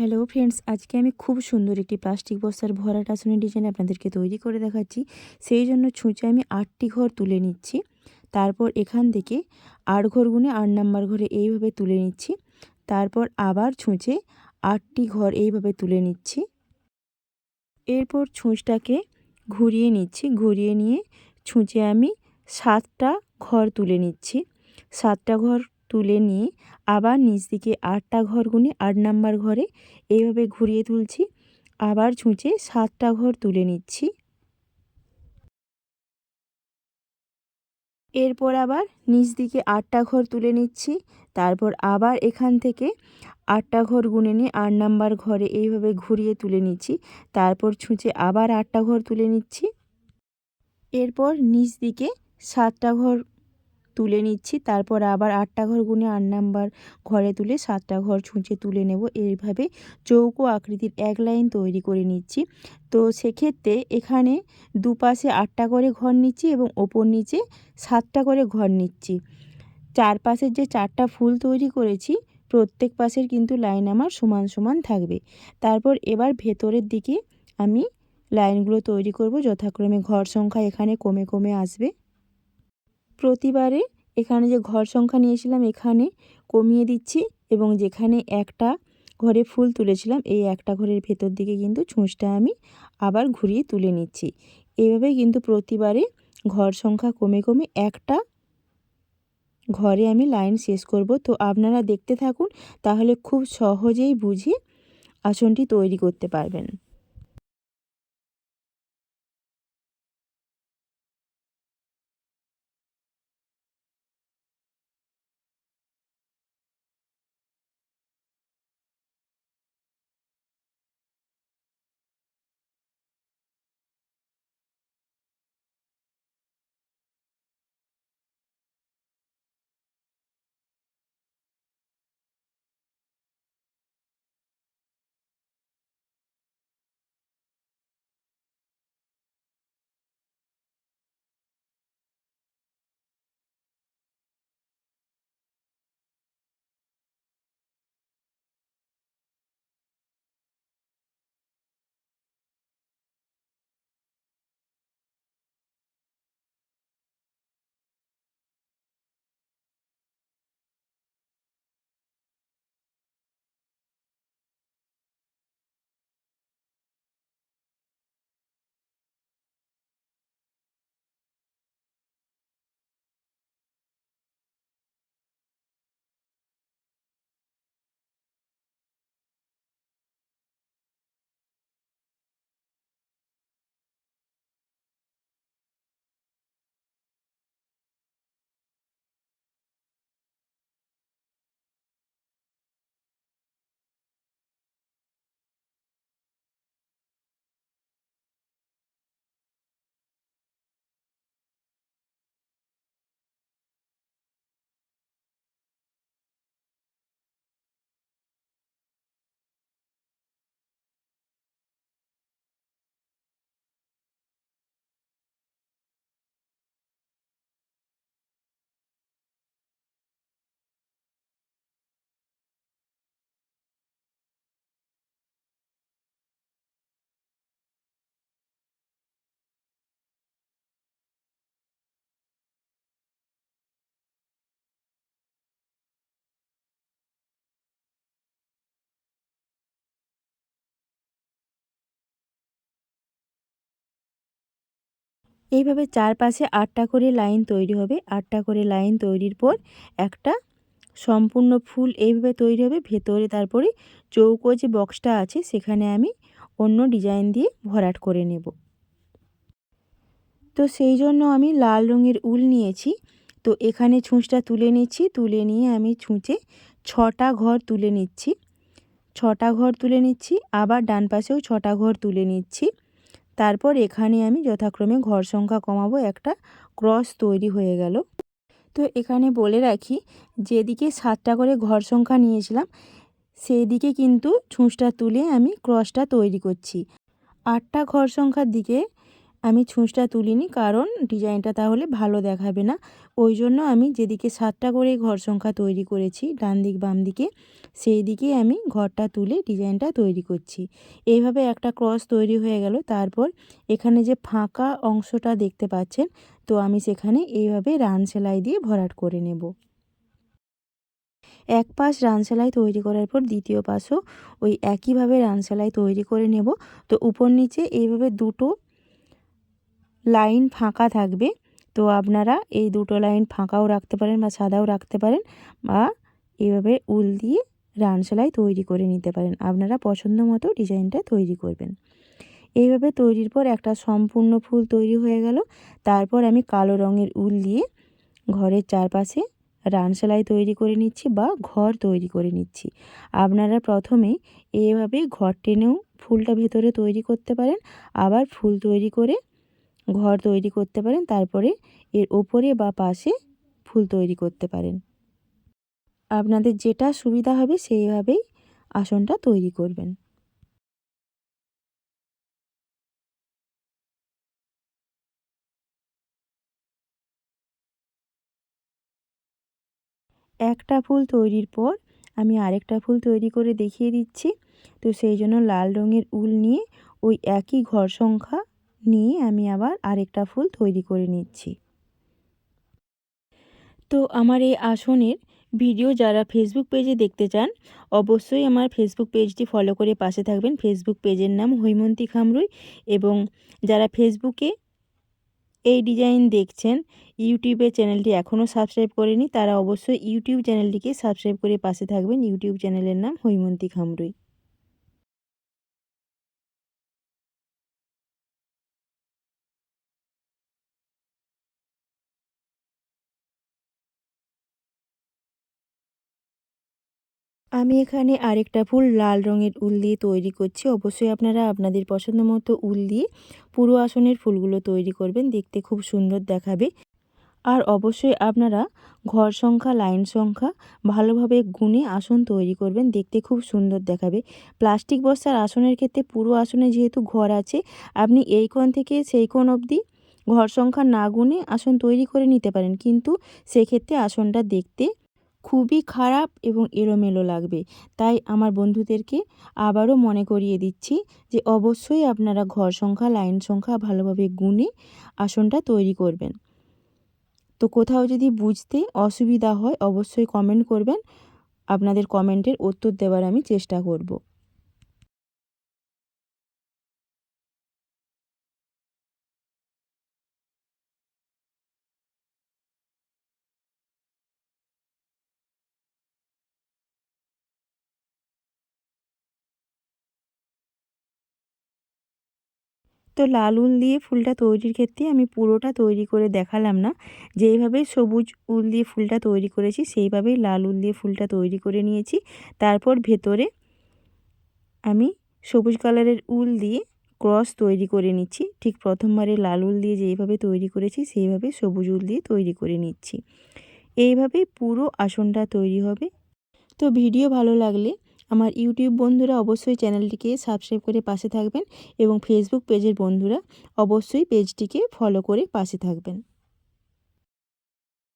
Hello friends, আজকে আমি খুব সুন্দর একটি প্লাস্টিক বস্তার ভরা টাসনের ডিজাইন আপনাদেরকে তৈরি করে দেখাচ্ছি। সেই জন্য ছুঁচে আমি আটটি ঘর তুলে নিচ্ছি। তারপর এখান থেকে আট ঘর গুনে আট নাম্বার ঘরে এইভাবে তুলে নিচ্ছি। তারপর আবার ছুঁচে আটটি ঘর এইভাবে তুলে নিচ্ছি। এরপর ছুঁচটাকে ঘুরিয়ে নিচ্ছি। ঘুরিয়ে নিয়ে ছুঁচে আমি সাতটা ঘর তুলে নিচ্ছি। সাতটা ঘর তুলে নিয়ে আবার নিচ দিকে আটটা ঘর গুনে আট নাম্বার ঘরে এইভাবে ঘুরিয়ে তুলছি। আবার ছুঁচে সাতটা ঘর তুলে নিচ্ছি। এরপর আবার নিচ দিকে আটটা ঘর তুলে নিচ্ছি। তারপর আবার এখান থেকে আটটা ঘর গুনে নিয়ে আট নাম্বার ঘরে এইভাবে ঘুরিয়ে তুলে নিচ্ছি। তারপর ছুঁচে আবার আটটা ঘর তুলে নিচ্ছি। এরপর নিচ দিকে সাতটা ঘর তুলে নিচ্ছি। তারপর আবার আটটা ঘর গুনে আট নাম্বার ঘরে তুলে সাতটা ঘর ছুঁচে তুলে নেব। এইভাবে চৌকো আকৃতির এক লাইন তৈরি করে নিচ্ছি। তো সেক্ষেত্রে এখানে দুপাশে আটটা করে ঘর নিচ্ছি এবং ওপর নিচে সাতটা করে ঘর নিচ্ছি। চারপাশের যে চারটা ফুল তৈরি করেছি, প্রত্যেক পাশের কিন্তু লাইন আমার সমান সমান থাকবে। তারপর এবার ভেতরের দিকে আমি লাইনগুলো তৈরি করব। যথাক্রমে ঘর সংখ্যা এখানে কমে কমে আসবে। প্রতিবারে এখানে যে ঘর সংখ্যা নিয়েছিলাম এখানে কমিয়ে দিচ্ছি এবং যেখানে একটা ঘরে ফুল তুলেছিলাম, এই একটা ঘরের ভেতর দিকে কিন্তু ছুঁচটা আমি আবার ঘুরিয়ে তুলে নিচ্ছি। এইভাবে কিন্তু প্রতিবারে ঘর সংখ্যা কমে কমে একটা ঘরে আমি লাইন শেষ করব। তো আপনারা দেখতে থাকুন, তাহলে খুব সহজেই বুঝে আসনটি তৈরি করতে পারবেন। এইভাবে চারপাশে আটটা করে লাইন তৈরি হবে। আটটা করে লাইন তৈরির পর একটা সম্পূর্ণ ফুল এইভাবে তৈরি হবে। ভেতরে তারপরে চৌকো যে বক্সটা আছে, সেখানে আমি অন্য ডিজাইন দিয়ে ভরাট করে নেব। তো সেই জন্য আমি লাল রঙের উল নিয়েছি। তো এখানে ছুঁচটা তুলে নিচ্ছি। তুলে নিয়ে আমি ছুঁচে ছটা ঘর তুলে নিচ্ছি। ছটা ঘর তুলে নিচ্ছি। আবার ডান পাশেও ছটা ঘর তুলে নিচ্ছি। তারপর এখানে আমি যথাক্রমে ঘর সংখ্যা কমাবো একটা ক্রস তৈরি হয়ে গেল। তো এখানে বলে রাখি, যেদিকে সাতটা করে ঘর সংখ্যা নিয়েছিলাম সেই দিকে কিন্তু ছুঁচটা তুলে আমি ক্রসটা তৈরি করছি। আটটা ঘর সংখ্যার দিকে আমি ছুঁচটা তুলিনি, কারণ ডিজাইনটা তাহলে ভালো দেখাবে না। ওই জন্য আমি যেদিকে সাতটা করে ঘর সংখ্যা তৈরি করেছি, ডান দিক, বাম দিকে, সেই দিকে আমি ঘরটা তুলে ডিজাইনটা তৈরি করছি। এইভাবে একটা ক্রস তৈরি হয়ে গেল। তারপর এখানে যে ফাঁকা অংশটা দেখতে পাচ্ছেন, তো আমি সেখানে এইভাবে রান সেলাই দিয়ে ভরাট করে নেব। এক পাশ রান সেলাই তৈরি করার পর দ্বিতীয় পাশও ওই একইভাবে রান সেলাই তৈরি করে নেব। তো উপর নিচে এইভাবে দুটো লাইন ফাঁকা থাকবে। তো আপনারা এই দুটো লাইন ফাঁকাও রাখতে পারেন বা সাদাও রাখতে পারেন বা এইভাবে উল দিয়ে রান সেলাই তৈরি করে নিতে পারেন। আপনারা পছন্দ মতো ডিজাইনটা তৈরি করবেন। এইভাবে তৈরির পর একটা সম্পূর্ণ ফুল তৈরি হয়ে গেল। তারপর আমি কালো রঙের উল দিয়ে ঘরের চারপাশে রান সেলাই তৈরি করে নিচ্ছি বা ঘর তৈরি করে নিচ্ছি। আপনারা প্রথমে এভাবে ঘর টেনেও ফুলটা ভেতরে তৈরি করতে পারেন। আবার ফুল তৈরি করে ঘর তৈরি করতে পারেন, তারপরে এর ওপরে বা পাশে ফুল তৈরি করতে পারেন। আপনাদের যেটা সুবিধা হবে সেইভাবেই আসনটা তৈরি করবেন। একটা ফুল তৈরির পর আমি আরেকটা ফুল তৈরি করে দেখিয়ে দিচ্ছি। তো সেই জন্য লাল রঙের উল নিয়ে ওই একই ঘর সংখ্যা নিয়ে আমি আবার আরেকটা ফুল তৈরি করে নিচ্ছি। তো আমার এই আসনের ভিডিও যারা ফেসবুক পেজে দেখতে চান, অবশ্যই আমার ফেসবুক পেজটি ফলো করে পাশে থাকবেন। ফেসবুক পেজের নাম হৈমন্তী খামরুই এবং যারা ফেসবুকে এই ডিজাইন দেখছেন ইউটিউবে চ্যানেলটি এখনও সাবস্ক্রাইব করেনি, তারা অবশ্যই ইউটিউব চ্যানেলটিকে সাবস্ক্রাইব করে পাশে থাকবেন। ইউটিউব চ্যানেলের নাম হৈমন্তী খামরুই। আমি এখানে আরেকটা ফুল লাল রঙের উল দিয়ে তৈরি করছি। অবশ্যই আপনারা আপনাদের পছন্দ মতো উল দিয়ে পুরো আসনের ফুলগুলো তৈরি করবেন। দেখতে খুব সুন্দর দেখাবে। আর অবশ্যই আপনারা ঘর সংখ্যা, লাইন সংখ্যা ভালোভাবে গুনে আসন তৈরি করবেন। দেখতে খুব সুন্দর দেখাবে। প্লাস্টিক বস্তার আসনের ক্ষেত্রে পুরো আসনে যেহেতু ঘর আছে, আপনি এই কোণ থেকে সেই কোণ অবধি ঘর সংখ্যা না গুনে আসন তৈরি করে নিতে পারেন। কিন্তু সেক্ষেত্রে আসনটা দেখতে খুবই খারাপ এবং এলোমেলো লাগবে। তাই আমার বন্ধুদেরকে আবারও মনে করিয়ে দিচ্ছি যে অবশ্যই আপনারা ঘর সংখ্যা, লাইন সংখ্যা ভালোভাবে গুনে আসনটা তৈরি করবেন। তো কোথাও যদি বুঝতে অসুবিধা হয়, অবশ্যই কমেন্ট করবেন। আপনাদের কমেন্টের উত্তর দেওয়ার আমি চেষ্টা করব। তো লাল উল দিয়ে ফুলটা তৈরির ক্ষেত্রে আমি পুরোটা তৈরি করে দেখালাম না। যেইভাবে সবুজ উল দিয়ে ফুলটা তৈরি করেছি, সেইভাবেই লাল উল দিয়ে ফুলটা তৈরি করে নিয়েছি। তারপর ভেতরে আমি সবুজ কালারের উল দিয়ে ক্রস তৈরি করে নিচ্ছি। ঠিক প্রথমবারে লাল উল দিয়ে যেইভাবে তৈরি করেছি, সেইভাবে সবুজ উল দিয়ে তৈরি করে নিচ্ছি। এইভাবেই পুরো আসনটা তৈরি হবে। তো ভিডিও ভালো লাগলে আমার ইউটিউব বন্ধুরা অবশ্যই চ্যানেলটিকে সাবস্ক্রাইব করে পাশে থাকবেন এবং ফেসবুক পেজের বন্ধুরা অবশ্যই পেজটিকে ফলো করে পাশে থাকবেন।